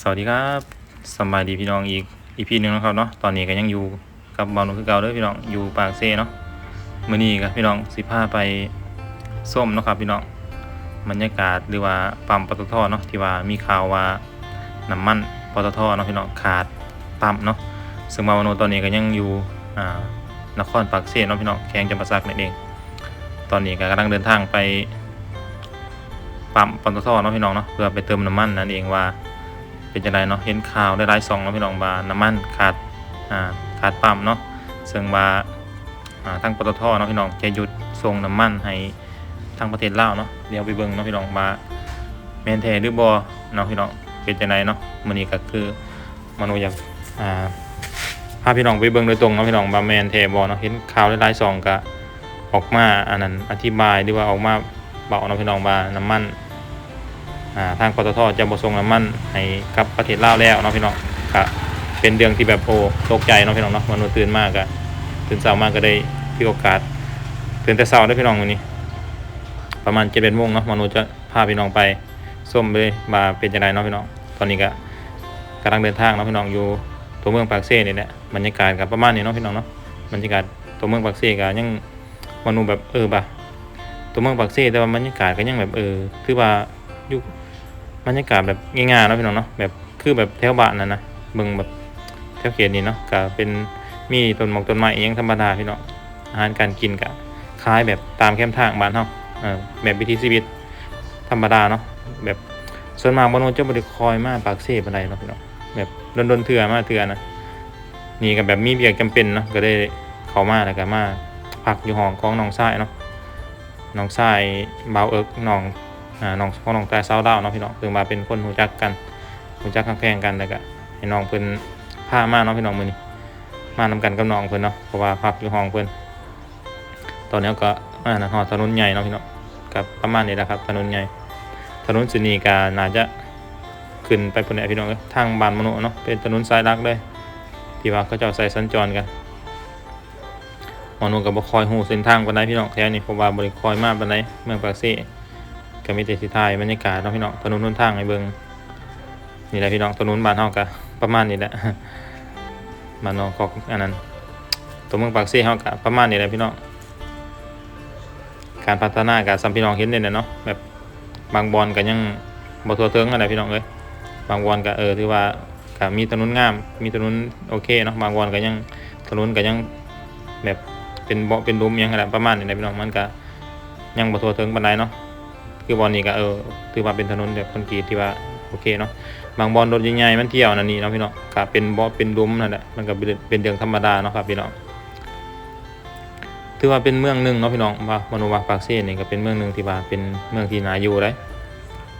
สวัสดีครับสบายดีพี่น้องอีกอีพีหนึ่งนะครับเนาะตอนนี้ก็ยังอยู่กับบอลคือเก่าด้อพี่น้องอยู่ปากเซ่เนาะมื้อนี้ครับพี่น้องสิพาไปส้มเนาะครับพี่น้องบรรยากาศหรือว่าปั๊มปตทเนาะที่ว่ามีข่าวว่าน้ำมันปตทเนาะพี่น้องขาดปั๊มเนาะซึ่งมาวโนตอนนี้ก็ยังอยู่อ่านครปากเซ่เนาะพี่น้องแข้งจำปาสักนั่นเอง ตอนนี้ก็กำลังเดินทางไปปั๊มปตทเนาะพี่น้องเนาะเพื่อไปเติมน้ำมันนั่นเองว่า เป็นจังไดเนาะเห็นข่าวได้หลายซองเนาะพี่น้องว่าน้ำมันขาดอ่าขาดปั๊มเนาะซึ่งว่าอ่าทางปตทเนาะพี่น้องจะหยุดส่งน้ำมันให้ทางประเทศลาวเนาะเดี๋ยวไปเบิ่งเนาะพี่น้องว่าแมนแท้หรือบ่เนาะพี่น้องเป็นจังไดเนาะมื้อนี้ก็คือมโนอยากอ่าพาพี่น้องไปเบิ่งโดยตรงเนาะพี่น้องว่าแมนแท้บ่เนาะเห็นข่าวได้หลายซองก็ออกมาอันนั้นอธิบายหรือว่าออกมาบอกเนาะพี่น้องว่าน้ำมัน ทางปตทจะบ่ส่งน้ำมันให้กับประเทศลาวแล้วเนาะพี่น้องก็เป็นเรื่องที่แบบโอ้ตกใจเนาะพี่น้องเนาะมันตื่นมากก็ตื่นเช้ามากก็ได้มีโอกาสตื่นแต่เช้าเด้พี่น้องวันนี้ ประมาณ7-8โมงเนาะมนุษย์จะพาพี่น้องไปส้มเลยมาเป็นจังไดเนาะพี่น้องตอนนี้ก็กำลังเดินทางเนาะพี่น้องอยู่ตัวเมืองปากเซ่นี่แหละบรรยากาศก็ประมาณนี้เนาะพี่น้องเนาะบรรยากาศตัวเมืองปากเซ่ก็ยังมนุษย์แบบเออบ่ะตัวเมืองปากเซ่แต่ว่าบรรยากาศก็ยังแบบเออคือว่าอยู่ บรรยากาศแบบง่ายๆเนาะพี่น้องเนาะแบบคือแบบแถวบ้านนั่นนะเบิ่งแบบแถวเขตนี้เนาะก็เป็นมีต้นหมอกต้นไม้อิหยังธรรมดาพี่น้องอาหารการกินก็คล้ายแบบตามแคมทางบ้านเฮาเออแบบวิถีชีวิตธรรมดาเนาะแบบส่วนมากบ่โนจะบ่ได้คอยมาปากเซ่ปานใดเนาะพี่น้องแบบดนๆเทื่อมาเทื่อนะนี่ก็แบบมีเบียกจำเป็นเนาะก็ได้เข้ามาแล้วก็มาพักอยู่ห้องของน้องชายเนาะน้องชายบ่าวเอิกน้อง อ่าน้องพ่อน้องตายเศร้าดาวเนาะพี่น้องเพิ่งมาเป็นคนรู้จักกันรู้จักข้างแพงกันแล้วก็ให้น้องเพิ่นพามาเนาะพี่น้องมื้อนี้มานำกันกับน้องเพิ่นเนาะเพราะว่าพักอยู่ห้องเพิ่นตอนนี้ก็อ่านะฮอดถนนใหญ่เนาะพี่น้องกับประมาณนี้แหละครับถนนใหญ่ถนนสินีก็น่าจะขึ้นไปพุ่นแหละพี่น้องทางบ้านมโนเนาะเป็นถนนสายหลักเลยที่ว่าเขาจ้าใส่สัญจรกันมโนก็บ่คอยฮู้เส้นทางปานใดพี่น้องแถวนี้เพราะว่าบ่ได้คอยมากปานใดเมืองปากเซ่ ก็มีแต่สิถ่ายบรรยากาศเนาะพี่น้องถนนหนทางให้เบิ่งนี่แหละพี่น้องถนนบ้านเฮาก็ประมาณนี้แหละบ้านนอกของอันนั้น ตัวเมืองปากซ่เฮาก็ประมาณนี้แหละพี่น้องการพัฒนาก็สัมพี่น้องเห็นเนี่ยเนาะแบบบางบอนก็ยังบ่ทั่วถึงอะไรพี่น้องเอ้ยบางบอนก็เออถือว่าก็มีถนนงาม มีถนนโอเคเนาะบางบอนก็ยังถนนก็ยังแบบเป็นเบาะเป็นลุมยังขนาดประมาณนี้แหละพี่น้องมันก็ยังบ่ทั่วถึงปานใดเนาะ คือบอลนี่ก็เออถือว่าเป็นถนนแบบคอนกรีตที่ว่าโอเคเนาะบางบอลรถใหญ่ๆมันเที่ยวนั่นนี่เนาะพี่น้องก็เป็นบ่เป็นลุมนั่นแหละมันก็เป็นเป็นเรื่องธรรมดาเนาะครับพี่น้องถือว่าเป็นเมืองหนึ่งเนาะพี่น้องว่ามโนวาปากเซ่นี่ก็เป็นเมืองหนึ่งที่ว่าเป็นเมืองที่น่าอยู่ได้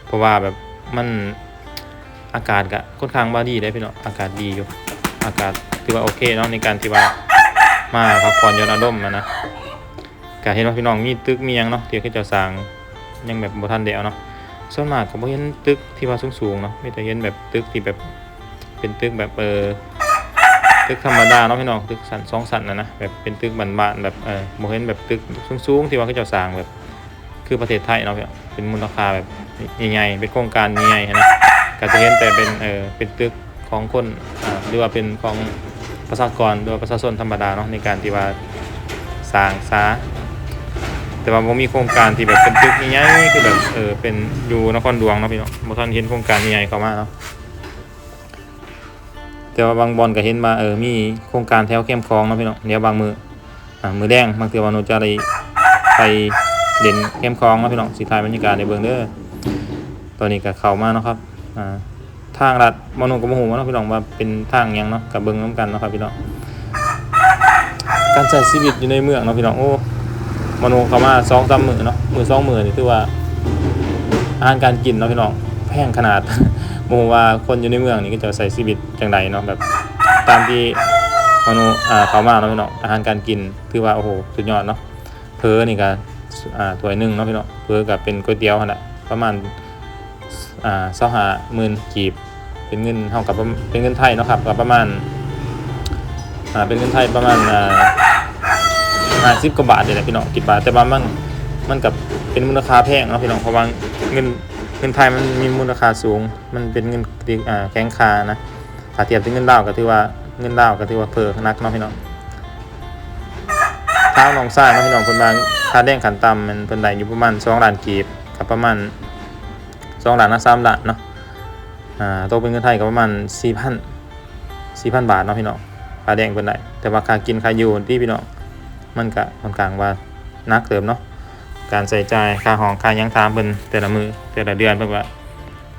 เพราะว่าแบบมันอากาศก็ค่อนข้างว่าดีได้พี่น้องอากาศดีอยู่ อากาศถือว่าโอเคเนาะในการที่ว่ามาพักผ่อนยอนอารมณ์นะนะก็เห็นว่าพี่น้องมีตึกมียังเนาะที่เขาจะสร้าง ยังแบบบ่ทันได้เอาเนาะส่วนมากก็บ่เห็นตึกที่ว่าสูงๆเนาะมีแต่เห็นแบบตึกที่แบบเป็นตึกแบบเออตึกธรรมดาเนาะพี่น้องตึกสันสองสันนะนะแบบเป็นตึกบ้านๆแบบเออบ่เห็นแบบตึกสูงๆที่ว่าเขาเจ้าสร้างแบบคือประเทศไทยเนาะพี่เป็นมูลค่าแบบใหญ่ๆเป็นโครงการใหญ่ๆนะก็จะเห็นแต่เป็นเออเป็นตึกของคนอ่าหรือว่าเป็นของประชากรหรือว่าประชาชนธรรมดาเนาะในการที่ว่าสร้างสา แต่ว่าผมมีโครงการที่แบบเป็นตึกใหญ่ๆคือแบบเออเป็นอยู่นครหลวงเนาะพี่เนาะบ่ทันเห็นโครงการใหญ่ๆเข้ามาเนาะแต่ว่าบางบอนก็เห็นมาเออมีโครงการแถวเข้มคลองเนาะพี่เนาะเดี๋ยวบางมืออ่ามือแดงบางเทือว่าหนูจะได้ไปเด่นเข้มคลองเนาะพี่เนาะสิถ่ายบรรยากาศในเบิ่งเด้อตอนนี้ก็เข้ามาเนาะครับอ่าทางลัดมโนก็บ่ฮู้ว่าเนาะพี่น้องว่าเป็นทางยังเนาะก็เบิ่งนํกันเนาะครับพี่น้องการใช้ชีวิตอยู่ในเมืองเนาะพี่น้องโอ้ มโนเขามาสองสามมือเนาะมือสองมือนี่ถือว่าอาหารการกินเนาะพี่น้องแพงขนาดโมว่าคนอยู่ในเมืองนี่ก็จะใส่ชีวิตจังใดเนาะแบบตามที่มโนอ่าเขามาเนาะพี่น้องอาหารการกินถือว่าโอ้โหสุดยอดเนาะเพอนี่ก็อ่าถ้วยหนึ่งเนาะพี่น้องเพอกับเป็นก๋วยเตี๋ยวหั่นน่ะประมาณอ่าเสหาหมื่นกีบ เป็นเงินเท่ากับเป็นเงินไทยเนาะครับก็ประมาณอ่าเป็นเงินไทยประมาณอ่า ห้าสิบกว่าบาทเลยแหละพี่น้องกิบบาทแต่ว่ามันมันกับเป็นมูลค่าแพงเนาะพี่น้องเพราะว่าเงินเงินไทยมันมีมูลค่าสูง มันเป็นเงินอ่าแข็งคานะถ้าเทียบถึงเงินดาวก็ถือว่าเงินดาวก็ถือว่าเพิ่มนักเนาะพี่น้องทางน้องชาเนาะพี่น้องเพิ่นว่าค่าแรงขันต่ำมันเพิ่นได้อยู่ประมาณ2ล้านกีบกับประมาณ2ล้านนะ3ล้านเนาะอ่าโตเป็นเงินไทยก็ประมาณ4,000 4,000บาทเนาะพี่น้องค่าแรงเพิ่นได้แต่ว่าค่ากินค่าอยู่ที่พี่น้อง มันก็ค่อนข้างว่านักเติมเนาะการใส่ใจค่าห้องค่ายังทามเพิ่นแต่ละมือแต่ละเดือนเพิ่นว่า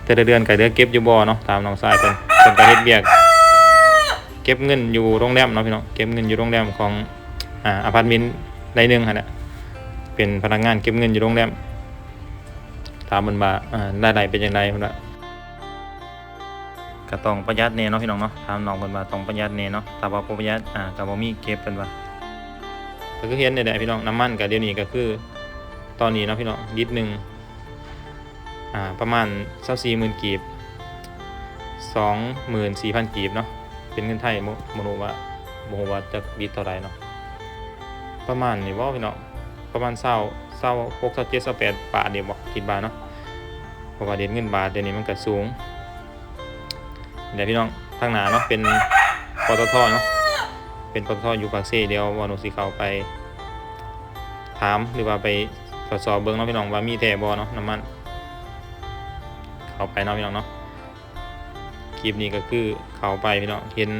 แต่ละเดือนก็เดือเก็บอยู่บ่เนาะตามน้องชายเพิ่นเพิ่นก็เฮ็ดเวียกเก็บเงินอยู่โรงแรมเนาะพี่น้องเก็บเงินอยู่โรงแรมของอ่าอพาร์ตเมนต์ใดหนึงหั่นน่ะเป็นพนักงานเก็บเงินอยู่โรงแรมถามเพิ่นว่าอ่าได้ๆเป็นจังไดเพิ่นว่าก็ต้องประหยัดแน่เนาะพี่น้องเนาะถามน้องเพิ่นว่าต้องประหยัดแน่เนาะถ้าว่าบ่ประหยัดอ่าก็บ่มีเก็บเพิ่นว่า ก็คือเห็นนี่แหละพี่น้องน้ำมันก็เดี๋ยวนี้ก็คือ ตอนนี้เนาะพี่น้องลิตรหนึ่งอ่าประมาณเศร้าสี่หมื่นกีบสองหมื่นสี่พันกีบเนาะเป็นเงินไทยโมโนว่าโมโหว่าจะลิตรเท่าไหรเนาะประมาณนี่ว่าพี่น้องประมาณเศร้าเศร้าหกเศร้าเจ็ดเศร้าแปดบาทเดียวบอกคิดบาทเนาะเพราะว่าเด็นเงินบาทเดี๋ยวนี้มันก็สูงเดี๋ยวพี่น้องทางหนาเนาะเป็นปตทเนาะ เป็นปตทอยู่ปากเซ่เดียววานุสีเขาไป ถามหรือว่าไปตรวจสอบเบิ้งเนาะพี่น้องว่ามีแท้บ่เนาะน้ำมัน เข้าไปเนาะพี่น้องเนาะคลิปนี้ก็คือเข้าไปพี่น้องเห็น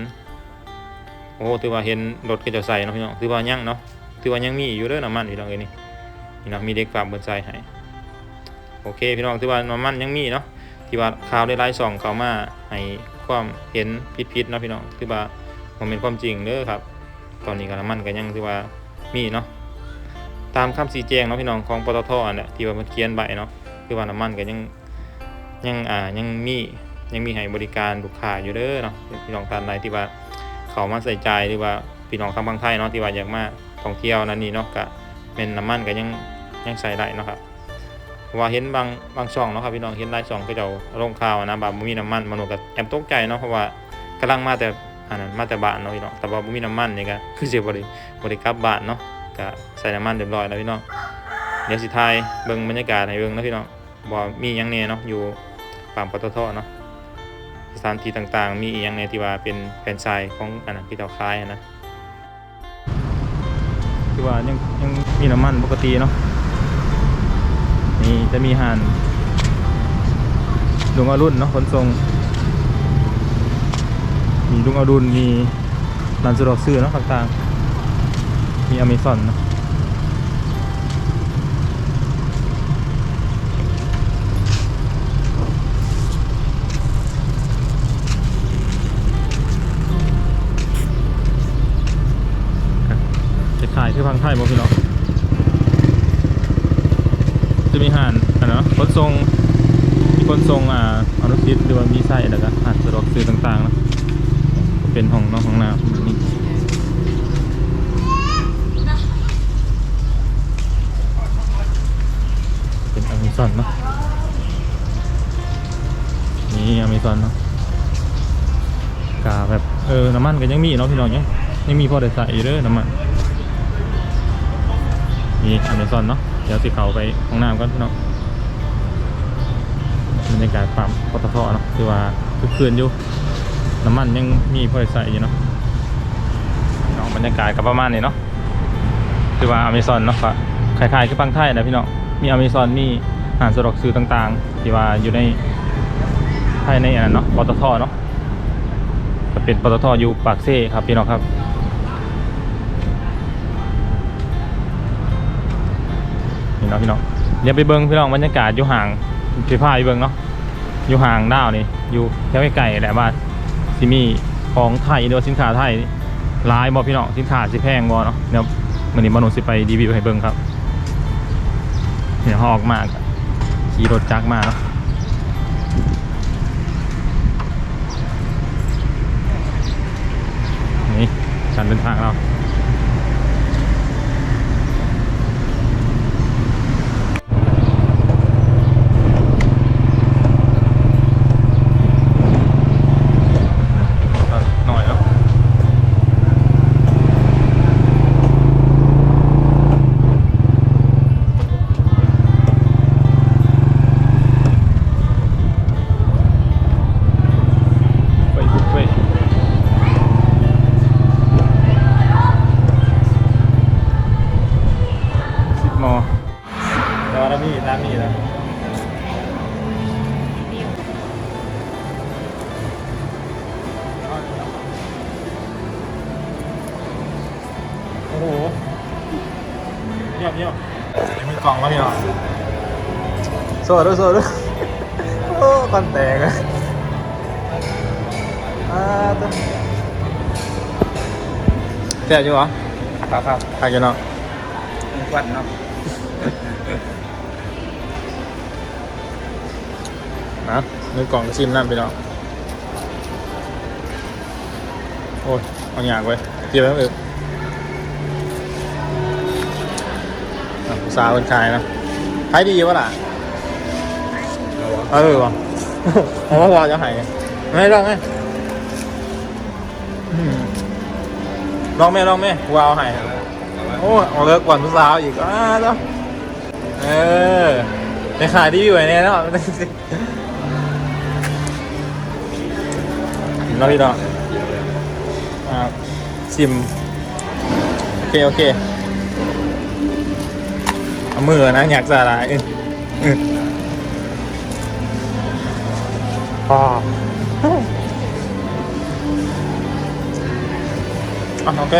โอ้ถือว่าเห็นรถก็จะใส่เนาะพี่น้องถือว่ายังเนาะถือว่ายังมีอยู่เด้อน้ำมันพี่น้องเอ้ยนี่พี่น้องมีเด็กฝากเบิดใส่ให้โอเคพี่น้องถือว่าน้ำมันยังมีเนาะที่ว่าข่าวได้ไล่ส่องเขามาให้ความเห็นผิดๆเนาะพี่น้องถือว่า มันเป็นความจริงเด้อครับ ตอนนี้ก็น้ำมันก็ยังถือว่ามีเนาะตามคำสีแจงเนาะพี่น้องของปตทอันเนี่ยที่ว่ามันเขียนใบเนาะคือว่าน้ำมันก็ยังยังอ่ายังมียังมีให้บริการลูกค้าอยู่เด้อเนาะพี่น้องท่านใดที่ว่าเขามาใส่ใจหรือว่าพี่น้องทางบางไทยเนาะที่ว่าอยากมาท่องเที่ยวนั่นนี่เนาะก็เป็นน้ำมันก็ยังยังใส่ได้เนาะครับเพราะว่าเห็นบางบางช่องเนาะครับพี่น้องเห็นหลายช่องก็จะเอาลงข่าวนะแบบบ่มีน้ำมันมนุษย์ก็แอบตกใจเนาะเพราะว่ากำลังมาแต่ อันนั้นมาแต่บ้านเนาะพี่น้องแต่ว่าบ่มีน้ำมันนี่ก็คือสิบ่ได้บ่ได้กลับบ้านเนาะก็ใส่น้ำมันเรียบร้อยแล้วพี่น้องเดี๋ยวสิทายเบิ่งบรรยากาศให้เบิ่งนะพี่น้องบ่มีหยังแน่เนาะอยู่ปั๊มปตทเนาะสถานที่ต่างๆ มีอีหยังแน่ที่ว่าเป็นแฟรนไชส์ของอันนั้นที่เราขายนะที่ว่ายังยังมีน้ำมันปกติเนาะนี่จะมีหานลุงอรุณเนาะขนส่ง มีลุงอรุณมีร้านสะดวกซื้อเนาะต่างๆ มีอเมซอนเนาะจะขายที่พังไทยบ่พี่น้องจะมีห่านอันเนาะขนส่งมีขนส่งอ่าอนุสิตหรือว่ามีไส้แล้วก็ห่านสะดวกซื้อต่างๆเนาะ เป็นห้องนองห้องน้ำนี้เป็นอเมซอนเนาะนี่อเมซอนเนาะกาแบบเออน้ำมันก็ยังมีเนาะพี่น้องยังยังมีพอได้ใส่เด้อน้ำมันนี่อเมซอนเนาะเดี๋ยวสิเขาไปห้องน้ำกันพี่น้องบรรยากาศปั๊มปตทเนาะคือว่าคือเคื่อนอยู่ น้ำมันยังมีพอใส่อยู่เนาะน้องบรรยากาศก็ประมาณนี้เนาะคือว่าอเมซอนเนาะก็คล้ายๆคือปังไทยนะพี่เน้องมีอเมซอนมีอาหารสะดวกซื้อต่างๆ ที่ว่าอยู่ในภายในอันนั้นเนาะปตทเนาะจะเป็นปตทอยู่ปากเซ่ครับพี่น้องครับนี่เนาะพี่น้องเดี๋ยวไปเบิ้งพี่น้องบรรยากาศอยู่ห่างพี่พาไปเบิ้งเนาะอยู่ห่างดาวนี่อยู่แถวไกลแหละว่าน ซิมีของไทยหรือว่าสินค้าไทยหลายบอพี่น้องสินค้าสิแพงบอเนาะเดี๋ยววันนี้มนุษย์สิไปดีวิวให้เบิ้งครับเดี๋ยวออกมากขี่รถจักรมาเนาะนี่การเดินทางเรา แต่วมีน้ำมีแล้วโหเยี่ยมเยี่ยมยังมีกล่องแล้วมีหรอโซ่ด้วยโซ่ด้วยโอ้คอนแตกอะเสีอยู่เหรอครับครับใครจะเนาะควันเนาะ นะมือกล่องชิมน้ำพี่น้องโอ้ยเอาอย่างไว้เกี่ยวไว้ไม่อึอะผู้สาวเป็นชายนะขายดีวะล่ะเออวะผมว่าว่าจะหายไม่ลองไหมอืมลองไหมลองไหมวาวหายโอ้เอาเลิกก่อนผู้สาวอีกอ่าจ้ะเออไปขายดีอยู่ไอ้เนี่ยเนาะ เราพี่น้องอ่าชิมโอเคโอเคเอามือนะอยากจะอะไรอืออืออ๋อโอเค